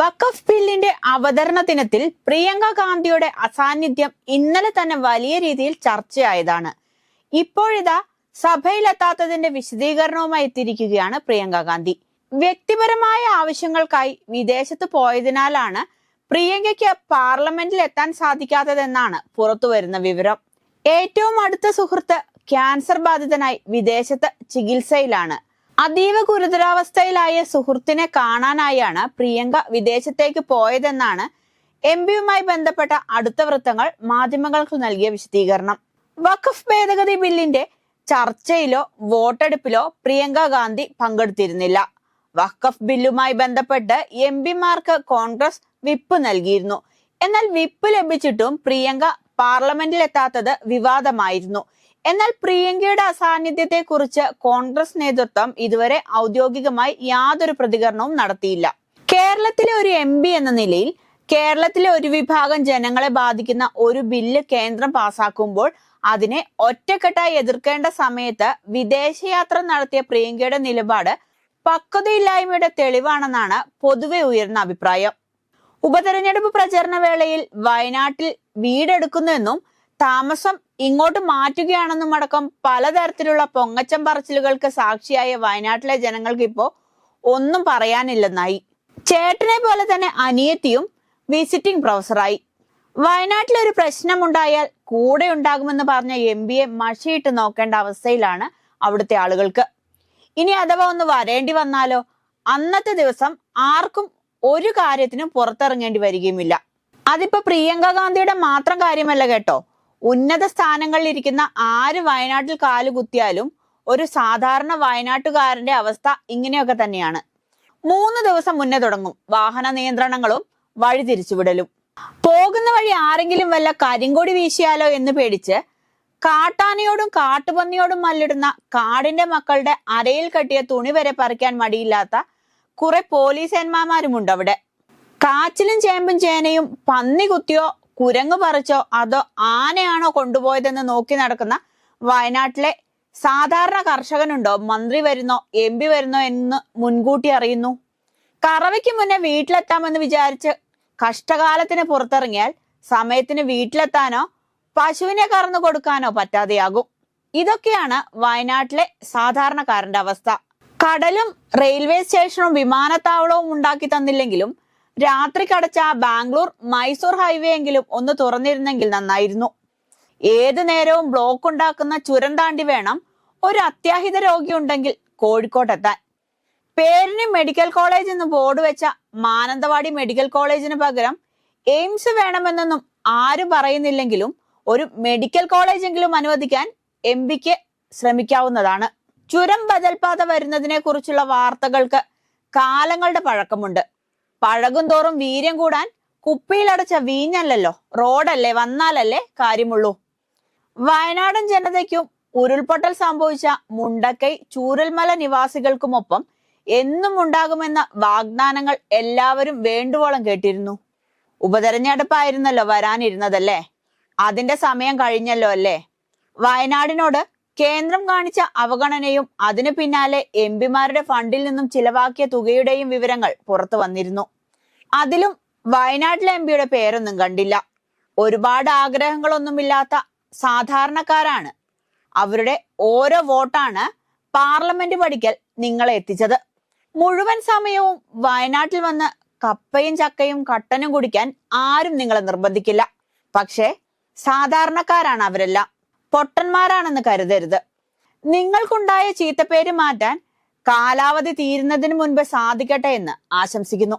വഖഫ് ബില്ലിന്റെ അവതരണ ദിനത്തിൽ പ്രിയങ്ക ഗാന്ധിയുടെ അസാന്നിധ്യം ഇന്നലെ തന്നെ വലിയ രീതിയിൽ ചർച്ചയായതാണ്. ഇപ്പോഴിതാ സഭയിലെത്താത്തതിന്റെ വിശദീകരണവുമായി എത്തിയിരിക്കുകയാണ് പ്രിയങ്ക ഗാന്ധി. വ്യക്തിപരമായ ആവശ്യങ്ങൾക്കായി വിദേശത്ത് പോയതിനാലാണ് പ്രിയങ്കയ്ക്ക് പാർലമെന്റിൽ എത്താൻ സാധിക്കാത്തതെന്നാണ് പുറത്തുവരുന്ന വിവരം. ഏറ്റവും അടുത്ത സുഹൃത്ത് ക്യാൻസർ ബാധിതനായി വിദേശത്ത് ചികിത്സയിലാണ്. അതീവ ഗുരുതരാവസ്ഥയിലായ സുഹൃത്തിനെ കാണാനായാണ് പ്രിയങ്ക വിദേശത്തേക്ക് പോയതെന്നാണ് എം പിയുമായി ബന്ധപ്പെട്ട അടുത്ത വൃത്തങ്ങൾ മാധ്യമങ്ങൾക്ക് നൽകിയ വിശദീകരണം. വഖഫ് ഭേദഗതി ബില്ലിന്റെ ചർച്ചയിലോ വോട്ടെടുപ്പിലോ പ്രിയങ്ക ഗാന്ധി പങ്കെടുത്തിരുന്നില്ല. വഖഫ് ബില്ലുമായി ബന്ധപ്പെട്ട് എം പിമാർക്ക് കോൺഗ്രസ് വിപ്പ് നൽകിയിരുന്നു. എന്നാൽ വിപ്പ് ലഭിച്ചിട്ടും പ്രിയങ്ക പാർലമെന്റിൽ എത്താത്തത് വിവാദമായിരുന്നു. എന്നാൽ പ്രിയങ്കയുടെ അസാന്നിധ്യത്തെ കുറിച്ച് കോൺഗ്രസ് നേതൃത്വം ഇതുവരെ ഔദ്യോഗികമായി യാതൊരു പ്രതികരണവും നടത്തിയില്ല. കേരളത്തിലെ ഒരു എം എന്ന നിലയിൽ കേരളത്തിലെ ഒരു വിഭാഗം ജനങ്ങളെ ബാധിക്കുന്ന ഒരു ബില്ല് കേന്ദ്രം പാസാക്കുമ്പോൾ അതിനെ ഒറ്റക്കെട്ടായി എതിർക്കേണ്ട സമയത്ത് വിദേശയാത്ര നടത്തിയ പ്രിയങ്കയുടെ നിലപാട് പക്വതയില്ലായ്മയുടെ തെളിവാണെന്നാണ് പൊതുവെ ഉയർന്ന അഭിപ്രായം. ഉപതെരഞ്ഞെടുപ്പ് പ്രചരണ വേളയിൽ വയനാട്ടിൽ വീടെടുക്കുന്നുവെന്നും താമസം ഇങ്ങോട്ട് മാറ്റുകയാണെന്നും അടക്കം പലതരത്തിലുള്ള പൊങ്ങച്ചം പറച്ചിലുകൾക്ക് സാക്ഷിയായ വയനാട്ടിലെ ജനങ്ങൾക്ക് ഇപ്പോ ഒന്നും പറയാനില്ലെന്നായി. ചേട്ടനെ പോലെ തന്നെ അനിയത്തിയും വിസിറ്റിംഗ് പ്രൊഫസറായി. വയനാട്ടിൽ ഒരു പ്രശ്നമുണ്ടായാൽ കൂടെ ഉണ്ടാകുമെന്ന് പറഞ്ഞ എം ബി എ മഷിയിട്ട് നോക്കേണ്ട അവസ്ഥയിലാണ് അവിടുത്തെ ആളുകൾക്ക്. ഇനി അഥവാ ഒന്ന് വരേണ്ടി വന്നാലോ അന്നത്തെ ദിവസം ആർക്കും ഒരു കാര്യത്തിനും പുറത്തിറങ്ങേണ്ടി വരികയുമില്ല. അതിപ്പോ പ്രിയങ്ക ഗാന്ധിയുടെ മാത്രം കാര്യമല്ല കേട്ടോ. ഉന്നത സ്ഥാനങ്ങളിൽ ഇരിക്കുന്ന ആര് വയനാട്ടിൽ കാലുകുത്തിയാലും ഒരു സാധാരണ വയനാട്ടുകാരന്റെ അവസ്ഥ ഇങ്ങനെയൊക്കെ തന്നെയാണ്. മൂന്ന് ദിവസം മുന്നേ തുടങ്ങും വാഹന നിയന്ത്രണങ്ങളും വഴി തിരിച്ചുവിടലും. പോകുന്ന വഴി ആരെങ്കിലും വല്ല കരിങ്കൊടി വീശിയാലോ എന്ന് പേടിച്ച് കാട്ടാനയോടും കാട്ടുപന്നിയോടും മല്ലിടുന്ന കാടിന്റെ മക്കളുടെ അരയിൽ കെട്ടിയ തുണി വരെ പറിക്കാൻ മടിയില്ലാത്ത കുറെ പോലീസന്മാരുമുണ്ട് അവിടെ. കാച്ചിലും ചേമ്പും ചേനയും പന്നി കുത്തിയോ കുരങ്ങ് പറിച്ചോ അതോ ആനയാണോ കൊണ്ടുപോയതെന്ന് നോക്കി നടക്കുന്ന വയനാട്ടിലെ സാധാരണ കർഷകനുണ്ടോ? മന്ത്രി വരുന്നോ? എം പി വരുന്നോ എന്ന് മുൻകൂട്ടി അറിയുന്നു. കറവയ്ക്ക് മുന്നേ വീട്ടിലെത്താമെന്ന് വിചാരിച്ച് കഷ്ടകാലത്തിന് പുറത്തിറങ്ങിയാൽ സമയത്തിന് വീട്ടിലെത്താനോ പശുവിനെ കറന്നു കൊടുക്കാനോ പറ്റാതെയാകും. ഇതൊക്കെയാണ് വയനാട്ടിലെ സാധാരണക്കാരന്റെ അവസ്ഥ. കടലും റെയിൽവേ സ്റ്റേഷനും വിമാനത്താവളവും ഉണ്ടാക്കി തന്നില്ലെങ്കിലും രാത്രി കടച്ച ബാംഗ്ലൂർ മൈസൂർ ഹൈവേ എങ്കിലും ഒന്ന് തുറന്നിരുന്നെങ്കിൽ നന്നായിരുന്നു. ഏത് നേരവും ബ്ലോക്ക് ഉണ്ടാക്കുന്ന ചുരം താണ്ടി വേണം ഒരു അത്യാഹിത രോഗി ഉണ്ടെങ്കിൽ കോഴിക്കോട്ടെത്താൻ പേരിന് മെഡിക്കൽ കോളേജ് എന്ന് ബോർഡ് വെച്ച മാനന്തവാടി മെഡിക്കൽ കോളേജിന് പകരം എയിംസ് വേണമെന്നൊന്നും ആര് പറയുന്നില്ലെങ്കിലും ഒരു മെഡിക്കൽ കോളേജ് എങ്കിലും അനുവദിക്കാൻ എം പിക്ക് ശ്രമിക്കാവുന്നതാണ്. ചുരം ബദൽപാത വരുന്നതിനെ കുറിച്ചുള്ള വാർത്തകൾക്ക് കാലങ്ങളുടെ പഴക്കമുണ്ട്. പഴകും തോറും വീര്യം കൂടാൻ കുപ്പിയിലടച്ച വീഞ്ഞല്ലല്ലോ. റോഡല്ലേ വന്നാലല്ലേ കാര്യമുള്ളൂ. വയനാടൻ ജനതയ്ക്കും ഉരുൾപൊട്ടൽ സംഭവിച്ച മുണ്ടക്കൈ ചൂരൽമല നിവാസികൾക്കുമൊപ്പം എന്നും ഉണ്ടാകുമെന്ന വാഗ്ദാനങ്ങൾ എല്ലാവരും വേണ്ടുവോളം കേട്ടിരുന്നു. ഉപതെരഞ്ഞെടുപ്പായിരുന്നല്ലോ വരാനിരുന്നതല്ലേ? അതിന്റെ സമയം കഴിഞ്ഞല്ലോ അല്ലേ? വയനാടിനോട് കേന്ദ്രം കാണിച്ച അവഗണനയും അതിനു പിന്നാലെ എം പിമാരുടെ ഫണ്ടിൽ നിന്നും ചിലവാക്കിയ തുകയുടെയും വിവരങ്ങൾ പുറത്തു വന്നിരുന്നു. അതിലും വയനാട്ടിലെ എം പിയുടെ പേരൊന്നും കണ്ടില്ല. ഒരുപാട് ആഗ്രഹങ്ങളൊന്നുമില്ലാത്ത സാധാരണക്കാരാണ്. അവരുടെ ഓരോ വോട്ടാണ് പാർലമെന്റ് പഠിക്കൽ നിങ്ങളെ എത്തിച്ചത്. മുഴുവൻ സമയവും വയനാട്ടിൽ വന്ന് കപ്പയും ചക്കയും കട്ടനും കുടിക്കാൻ ആരും നിങ്ങളെ നിർബന്ധിക്കില്ല. പക്ഷേ സാധാരണക്കാരാണ് അവരെല്ലാം. പൊട്ടന്മാരാണെന്ന് കരുതരുത്. നിങ്ങൾക്കുണ്ടായ ചീത്തപ്പേര് മാറ്റാൻ കാലാവധി തീരുന്നതിന് മുൻപ് സാധിക്കട്ടെ എന്ന് ആശംസിക്കുന്നു.